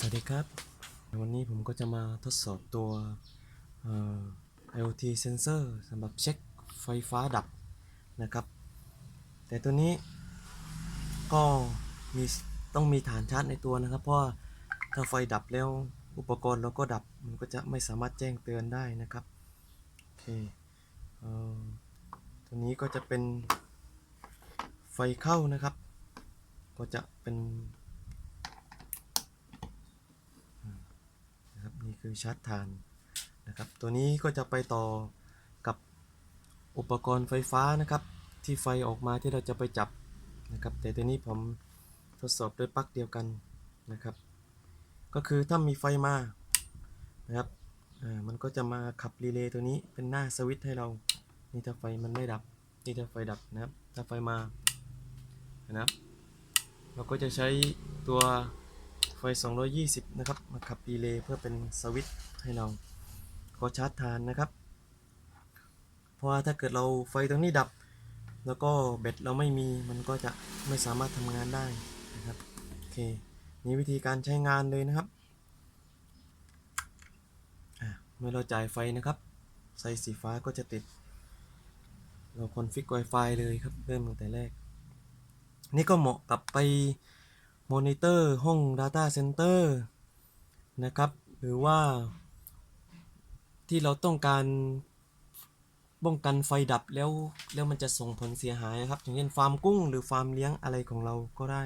สวัสดีครับ วันนี้ผมก็จะมาทดสอบตัว IoT sensor สำหรับเช็คไฟฟ้าดับนะครับ แต่ตัวนี้ก็มีต้องมีฐานชาร์จในตัวนะครับ เพราะถ้าไฟดับแล้วอุปกรณ์เราก็ดับมันก็จะไม่สามารถแจ้งเตือนได้นะครับโอเคเออตัวนี้ก็จะเป็นไฟเข้านะครับ ก็จะเป็น นะ คือชาร์จทานนะครับ ตัวนี้ก็จะไปต่อกับอุปกรณ์ไฟฟ้านะครับ ที่ไฟออกมาที่เราจะไปจับนะครับ แต่ตัวนี้ผมทดสอบด้วยปลั๊กเดียวกันนะครับ ก็คือถ้ามีไฟมานะครับมันก็จะมาขับรีเลย์ตัวนี้เป็นหน้าสวิตช์ให้เรา นี่ถ้าไฟมันไม่ดับ นี่ถ้าไฟดับนะครับ ถ้าไฟมานะครับ เราก็จะใช้ตัว ไฟ 220 นะครับ มาขับรีเลย์เพื่อเป็นสวิตช์ให้เราก็ชาร์จทานนะครับ เพราะว่าถ้าเกิดเราไฟตรงนี้ดับ แล้วก็แบตเราไม่มี มันก็จะไม่สามารถทำงานได้นะครับ โอเค นี่วิธีการใช้งานเลยนะครับเมื่อเราจ่ายไฟนะครับไฟสีฟ้าก็จะติด เราคอนฟิก Wi-Fi เลยครับ เริ่มตั้งแต่แรก นี่ก็เหมาะกับไป มอนิเตอร์ห้อง Data Center นะครับ หรือว่าที่เราต้องการป้องกันไฟดับแล้วแล้วมันจะส่งผลเสียหายนะครับ อย่างเช่นฟาร์มกุ้งหรือฟาร์มเลี้ยงอะไรของเราก็ได้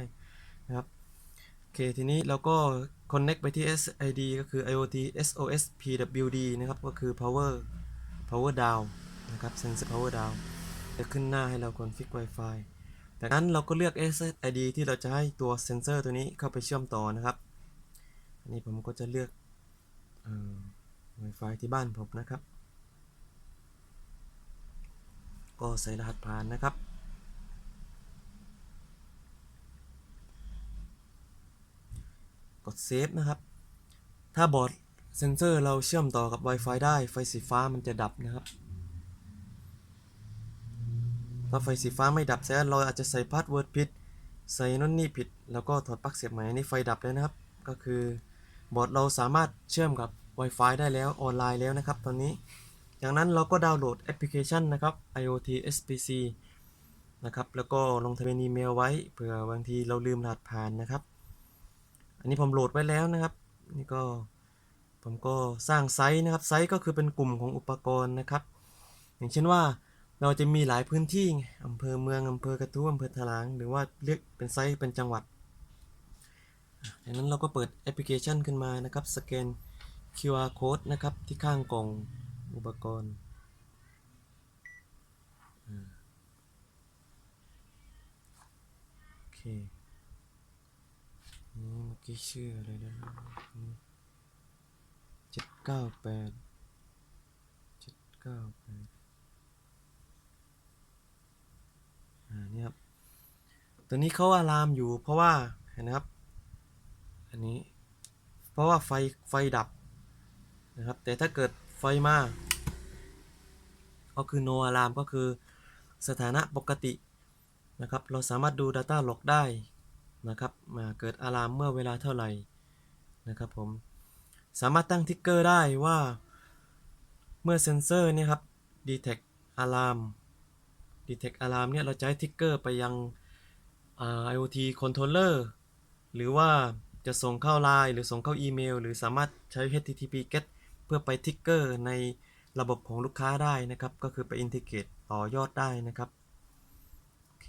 นะครับโอเคทีนี้เราก็ connect ไปที่ SID ก็คือ IoT SOS PWD นะครับ ก็คือ power power down นะครับ sensor power down จะขึ้นหน้าให้เรา config Wi-Fi จากนั้นเราก็เลือก SSID ที่เราจะให้ตัวเซนเซอร์ตัวนี้เข้าไปเชื่อมต่อนะครับ อันนี้ผมก็จะเลือกอ Wi-Fi ที่บ้านผมนะครับ ก็ใส่รหัสผ่านนะครับกดเซฟนะครับ ถ้าบอร์ดเซนเซอร์เราเชื่อมต่อกับ Wi-Fi ได้ไฟสีฟ้ามันจะดับนะครับ ถ้าไฟสีฟ้าไม่ดับแสดงเราอาจจะใส่พาสเวิร์ดผิด ใส่นั่นนี่ผิด แล้วก็ถอดปลั๊กเสียบใหม่นนี่ไฟดับเลยนะครับ ก็คือบอร์ดเราสามารถเชื่อมกับ Wi-Fi ได้แล้วออนไลน์แล้วนะครับ ตอนนี้จากนั้นเราก็ดาวน์โหลดแอปพลิเคชันนะครับ IoT SPC นะครับ แล้วก็ลงทะเบียนอีเมลไว้เผื่อบางทีเราลืมรหัสผ่านนะครับ อันนี้ผมโหลดไว้แล้วนะครับ นี่ก็ผมก็สร้างไซต์นะครับ ไซต์ก็คือเป็นกลุ่มของอุปกรณ์นะครับ อย่างเช่นว่า เราจะมีหลายพื้นที่ไงอำเภอเมืองอำเภอกระทู้อำเภอถลาง หรือว่าเรียกเป็นไซต์เป็นจังหวัดดังนั้นเราก็เปิดแอปพลิเคชันขึ้นมานะครับ สแกน QR code นะครับ ที่ข้างกล่องอุปกรณ์ โอเค นี่เมื่อกี้ชื่ออะไรนะเจ็ดเก้าแปดเจ็ดเก้าแปดอ่านี่ครับ ตัวนี้เขาอะลามอยู่เพราะว่าเห็นนะครับ อันนี้ เพราะว่าไฟไฟดับนะครับ แต่ถ้าเกิดไฟมาก็คือ no alarm ก็คือสถานะปกตินะครับ เราสามารถดู Data log ได้นะครับมาเกิดอะลามเมื่อเวลาเท่าไหร่นะครับผมสามารถตั้งทิกเกอร์ได้ว่าเมื่อเซนเซอร์เนี่ยครับ detect alarm detect alarm เนี่ยเราจะให้ทิกเกอร์ไปยัง IoT controller หรือว่าจะส่งเข้าไลน์หรือส่งเข้าอีเมล หรือสามารถใช้ HTTP GET เพื่อไปทิกเกอร์ในระบบของลูกค้าได้นะครับ ก็คือไปอินทิเกตต่อยอดได้นะครับ โอเค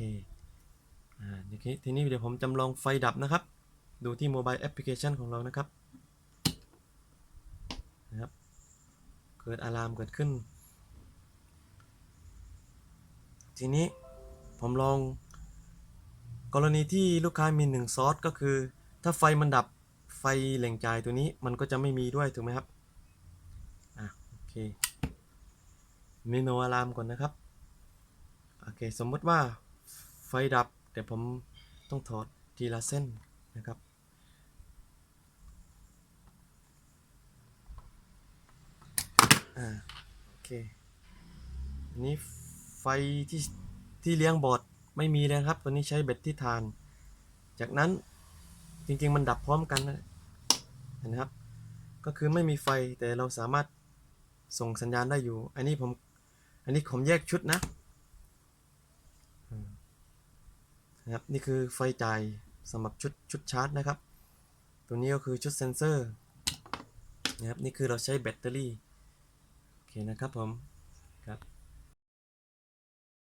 อ่าทีนี้ทีนี้เดี๋ยวผมจำลองไฟดับนะครับ ดูที่โมบายแอปพลิเคชันของเรานะครับนะครับ เกิดอะลามเกิดขึ้น ทีนี้ผมลอง กรณีที่ลูกค้ามีหนึ่งซอสก็คือ ถ้าไฟมันดับไฟแหล่งจ่ายตัวนี้มันก็จะไม่มีด้วยถูกไหมครับอะโอเคมีโนอะลามก่อนนะครับโอเคสมมติว่าไฟดับเดี๋ยวผมต้องถอดทีละเส้นนะครับอ่าโอเคอันนี้ไฟที่ที่เลี้ยงบอร์ด ไม่มีเลยครับ ตัวนี้ใช้แบตที่ทาน จากนั้นจริงๆมันดับพร้อมกันนะนะครับ ก็คือไม่มีไฟแต่เราสามารถส่งสัญญาณได้อยู่ อันนี้ผมอันนี้ผมแยกชุดนะนะครับนี่คือไฟจ่ายสำหรับชุดชุดชาร์จนะครับ ตัวนี้ก็คือชุดเซนเซอร์นะครับนี่คือเราใช้แบตเตอรี่โอเคนะครับผม